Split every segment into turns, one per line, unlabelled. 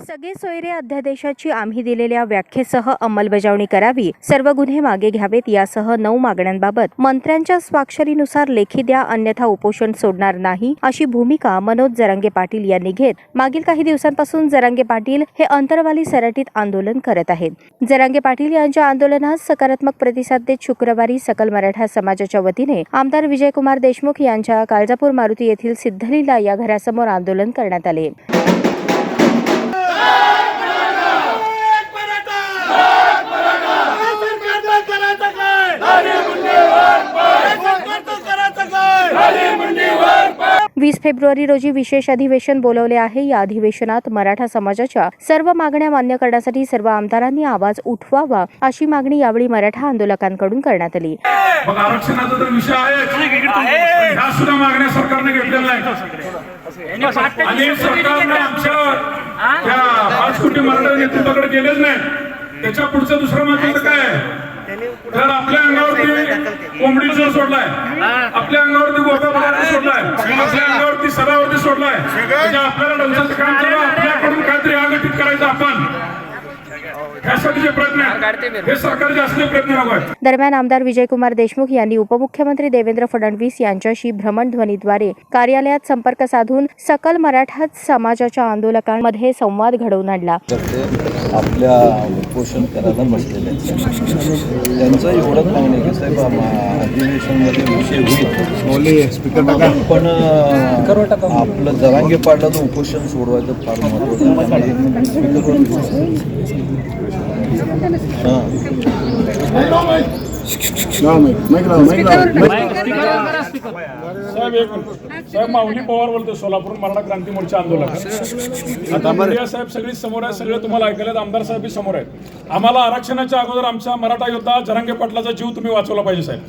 सगळे सोयरे अध्यादेशाची आम्ही दिलेल्या व्याख्येसह अंमलबजावणी करावी. सर्व गुन्हे मागे घ्यावेत यासह नऊ मागण्यांबाबत मंत्र्यांच्या स्वाक्षरीनुसार लेखी द्या अन्यथा उपोषण सोडणार नाही अशी भूमिका मनोज जरांगे पाटील यांनी घेत. मागील काही दिवसांपासून जरांगे पाटील हे अंतरवाली सराटीत आंदोलन करत आहेत. जरांगे पाटील यांच्या आंदोलनास सकारात्मक प्रतिसाद देत शुक्रवारी सकल मराठा समाजाच्या वतीने आमदार विजयकुमार देशमुख यांच्या काळजापूर मारुती येथील सिद्धलीला या घरासमोर आंदोलन करण्यात आले. वीस फेब्रुवारी रोजी विशेष अधिवेशन बोलवले आहे. या अधिवेशनात मराठा समाजाच्या सर्व मागण्या मान्य करण्यासाठी सर्व आमदारांनी आवाज उठवावा अशी मागणी यावेळी मराठा आंदोलकांकडून करण्यात आली.
मग आरक्षणाचा तर विषय आहे ह्या सुद्धा मागण्या सरकारने घेतलेल्या आहेत. आणि सरकारने आमच्या त्या पाच कोटी मराठा नेतृत्वाकडे गेलेच नाही त्याच्या पुढचं दुसरं महत्वाचं काय तर आपल्या अंगावरती कोंबडी जोर सोडलाय आपल्या अंगावरती गोप्या पदार्थ सोडलाय आपल्या अंगावरती सदावरती सोडलाय म्हणजे आपल्याला डोंसाचं काम
दरम्यान आमदार विजयकुमार देशमुख यांनी उपमुख्यमंत्री देवेंद्र फडणवीस यांच्याशी भ्रमणध्वनीद्वारे कार्यालयात संपर्क साधून सकल मराठा समाजाच्या आंदोलकांमध्ये संवाद घडवून आणला.
आपल्या उपोषण करायला बसलेले त्यांचं एवढंच मागणं आहे की साहेब अधिवेशनमध्ये विषय होईल पण आपलं जरांगे पाडलं तर उपोषण सोडवायचं फार
साहेब एक. साहेब माऊली पवार बोलतो सोलापूर मराठा क्रांती मोर्चा आंदोलन आता मीडिया साहेब सगळी समोर आहे सगळे तुम्हाला ऐकले आमदार साहेब समोर आहेत. आम्हाला आरक्षणाच्या अगोदर आमचा मराठा योद्धा जरांगे पाटलाचा जीव तुम्ही वाचवला पाहिजे साहेब.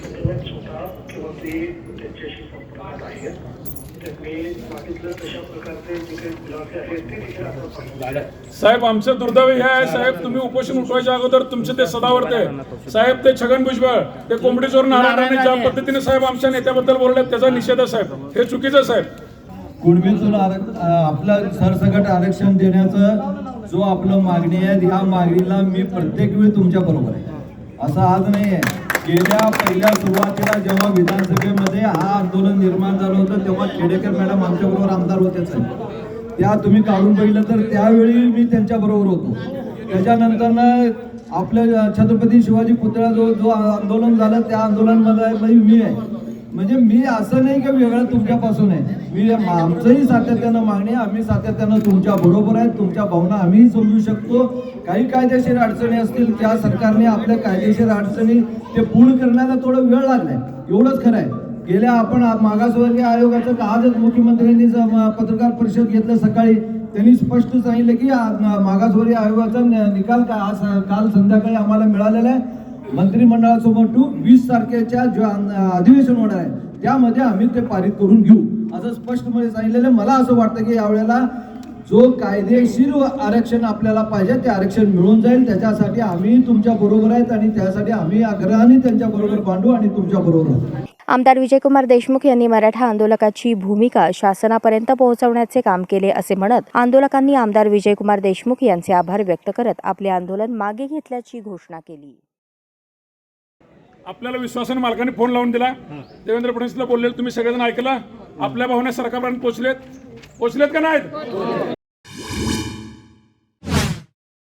किंवा ते त्यांच्याशी संपर्कात आहेत. तर मी सांगितलं तशा प्रकारचे जे काही खुलासे आहेत ते देखील आपण
साहेब आमचं दुर्दैव हे आहे साहेब तुम्ही उपोषण उठवायच्या अगोदर तुमचे ते सदावरते साहेब ते छगन भुजबळ ते कोंबडी चोर नारायण ज्या पद्धतीने साहेब आमच्या नेत्याबद्दल बोलले त्याचा निषेध आहे साहेब. हे चुकीचं आहे, साहेब.
कुणबीतून आपलं सरसकट आरक्षण देण्याचं जो आपलं मागणी आहे ह्या मागणीला मी प्रत्येक वेळी तुमच्या बरोबर आहे. असं आज नाही आहे. गेल्या पहिल्या सुरुवातीला जेव्हा विधानसभेमध्ये हा आंदोलन निर्माण झालं होतं तेव्हा खेडेकर मॅडम आमच्याबरोबर आमदार होतेच त्या तुम्ही काढून बघितलं तर त्यावेळी मी त्यांच्याबरोबर होतो. त्याच्यानंतर आपल्या छत्रपती शिवाजी पुतळा जो जो आंदोलन झालं त्या आंदोलनमध्ये मी आहे. म्हणजे मी असं नाही की वेगळं तुमच्यापासून आहे. मी आमचंही सातत्यानं मागणी आम्ही सातत्यानं तुमच्या बरोबर आहे तुमच्या भावना आम्हीही समजू शकतो. काही कायदेशीर अडचणी असतील त्या सरकारने आपल्या कायदेशीर अडचणी ते पूर्ण करण्याला थोडं वेळ लागलाय. एवढंच खरं आहे. गेल्या आपण मागासवर्गीय आयोगाचं आजच मुख्यमंत्र्यांनी ज- पत्रकार परिषद घेतलं सकाळी त्यांनी स्पष्ट सांगितलं की मागासवर्गीय आयोगाचा निकाल का आज काल संध्याकाळी आम्हाला मिळालेला आहे. मंत्रिमंडळासमोर टू वीस तारखेच्या जो अधिवेशन होणार आहे त्यामध्ये आम्ही ते पारित करून घेऊ. असं स्पष्टपणे सांगितलेलं मला असं वाटतं की यावेळेला जो कायदेशीर आरक्षण आपल्याला पाहिजे ते आरक्षण मिळून जाईल. त्याच्यासाठी आम्ही तुमच्या बरोबर आहेत आणि त्यासाठी आम्ही आग्रहाने त्यांच्या बरोबर मांडू आणि तुमच्या बरोबर
आमदार विजयकुमार देशमुख यांनी मराठा आंदोलकाची भूमिका शासनापर्यंत पोहोचवण्याचे काम केले असे म्हणत आंदोलकांनी आमदार विजयकुमार देशमुख यांचे आभार व्यक्त करत आपले आंदोलन मागे घेतल्याची घोषणा केली.
आपल्याला विश्वासाने मालकाने फोन लावून दिला. देवेंद्र फडणवीसला बोलले तुम्ही सगळेजण ऐकला? आपल्या भावना सरकारपर्यंत पोहोचलेत? पोहोचलेत का नाहीत?